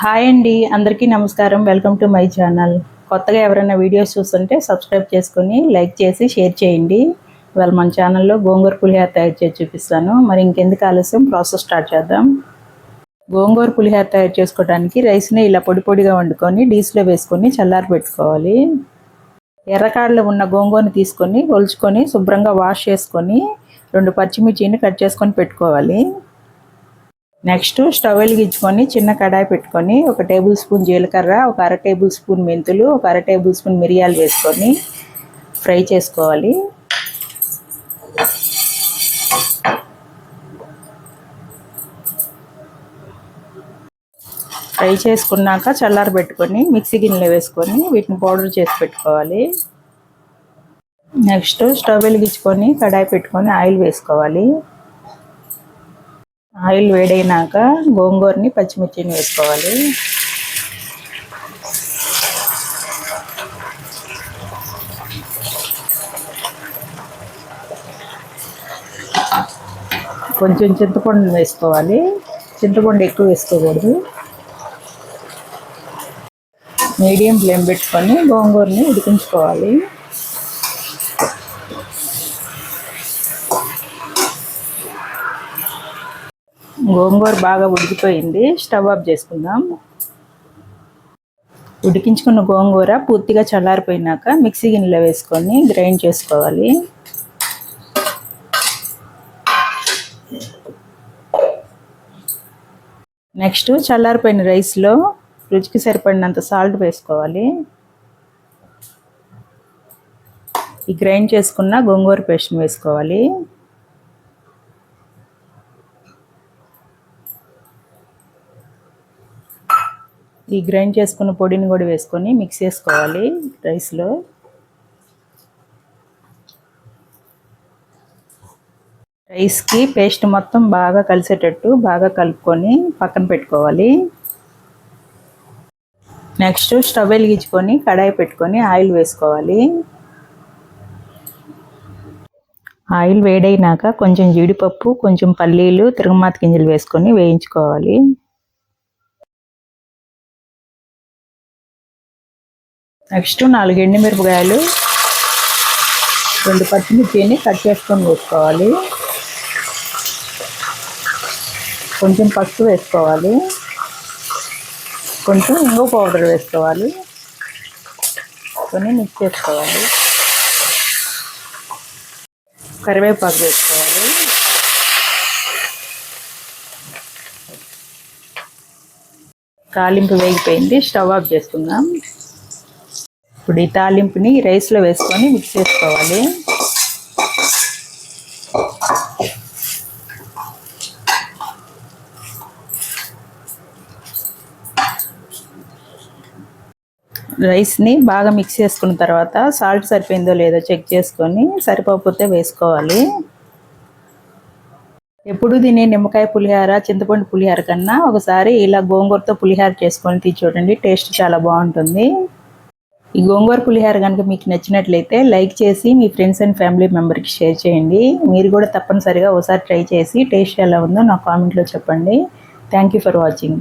Hi అండి అందరికీ నమస్కారం. వెల్కమ్ టు మై ఛానల్ కొత్తగా ఎవరైనా వీడియోస్ చూస్తుంటే సబ్స్క్రైబ్ చేసుకొని లైక్ చేసి షేర్ చేయండి. ఇవాళ మన ఛానల్లో గోంగూర పులిహార తయారు చేసి చూపిస్తాను. మరి ఇంకెందుకు ఆలస్యం? ప్రాసెస్ స్టార్ట్ చేద్దాం. గోంగూర పులిహార తయారు చేసుకోవడానికి రైస్ని ఇలా పొడి పొడిగా వండుకొని డీస్లో వేసుకొని చల్లారి పెట్టుకోవాలి. ఎర్రకాడలు ఉన్న గోంగూరని తీసుకొని ఒలుచుకొని శుభ్రంగా వాష్ చేసుకొని రెండు పచ్చిమిర్చిని కట్ చేసుకొని పెట్టుకోవాలి. నెక్స్ట్ స్టవ్ వెలిగించుకొని చిన్న కడాయి పెట్టుకొని ఒక టేబుల్ స్పూన్ జీలకర్ర ఒక అర టేబుల్ స్పూన్ మెంతులు ఒక అర టేబుల్ స్పూన్ మిరియాలు వేసుకొని ఫ్రై చేసుకోవాలి. ఫ్రై చేసుకున్నాక చల్లారి పెట్టుకొని మిక్సీ గిన్నెలో వేసుకొని వీటిని పౌడర్ చేసి పెట్టుకోవాలి. నెక్స్ట్ స్టవ్ వెలిగించుకొని కడాయి పెట్టుకొని ఆయిల్ వేసుకోవాలి. ఆయిల్ వేడైనాక గోంగూరని పచ్చిమిర్చిని వేసుకోవాలి. కొంచెం చింతపండు వేసుకోవాలి. చింతపండు ఎక్కువ వేసుకోకూడదు. మీడియం ఫ్లేమ్ పెట్టుకొని గోంగూరని ఉడికించుకోవాలి. గోంగూర బాగా ఉడికిపోయింది. స్టవ్ ఆఫ్ చేసుకుందాం. ఉడికించుకున్న గోంగూర పూర్తిగా చల్లారిపోయినాక మిక్సీ గిన్నెలో వేసుకొని గ్రైండ్ చేసుకోవాలి. నెక్స్ట్ చల్లారిపోయిన రైస్లో రుచికి సరిపడినంత సాల్ట్ వేసుకోవాలి. ఈ గ్రైండ్ చేసుకున్న గోంగూర పేస్ట్ని వేసుకోవాలి. ఈ గ్రైండ్ చేసుకున్న పొడిని కూడా వేసుకొని మిక్స్ చేసుకోవాలి రైస్లో. రైస్కి పేస్ట్ మొత్తం బాగా కలిసేటట్టు బాగా కలుపుకొని పక్కన పెట్టుకోవాలి. నెక్స్ట్ స్టవ్ వెలిగించుకొని కడాయి పెట్టుకొని ఆయిల్ వేసుకోవాలి. ఆయిల్ వేడైనాక కొంచెం జీడిపప్పు కొంచెం పల్లీలు తిరుగుమాత గింజలు వేసుకొని వేయించుకోవాలి. నెక్స్ట్ నాలుగు ఎండుమిరపకాయలు రెండు పచ్చిమిర్చిని కట్ చేసుకొని వేసుకోవాలి. కొంచెం పసుపు వేసుకోవాలి. కొంచెం ఇంగో పౌడర్ వేసుకోవాలి. కొన్ని మిక్స్ చేసుకోవాలి. కరివేపాకు వేసుకోవాలి. తాలింపు వేగిపోయింది. స్టవ్ ఆఫ్ చేసుకుందాం. ఇప్పుడు ఈ తాలింపుని రైస్లో వేసుకొని మిక్స్ చేసుకోవాలి. రైస్ని బాగా మిక్స్ చేసుకున్న తర్వాత సాల్ట్ సరిపోయిందో లేదో చెక్ చేసుకొని సరిపోకపోతే వేసుకోవాలి. ఎప్పుడు తినే నిమ్మకాయ పులిహార చింతపండు పులిహార కన్నా ఒకసారి ఇలా గోంగూరతో పులిహార చేసుకొని తీసి చూడండి టేస్ట్ చాలా బాగుంటుంది. ఈ గోంగూర పులిహార కనుక మీకు నచ్చినట్లయితే లైక్ చేసి మీ ఫ్రెండ్స్ అండ్ ఫ్యామిలీ మెంబర్కి షేర్ చేయండి. మీరు కూడా తప్పనిసరిగా ఒకసారి ట్రై చేసి టేస్ట్ ఎలా ఉందో నా కామెంట్లో చెప్పండి. Thank you for watching.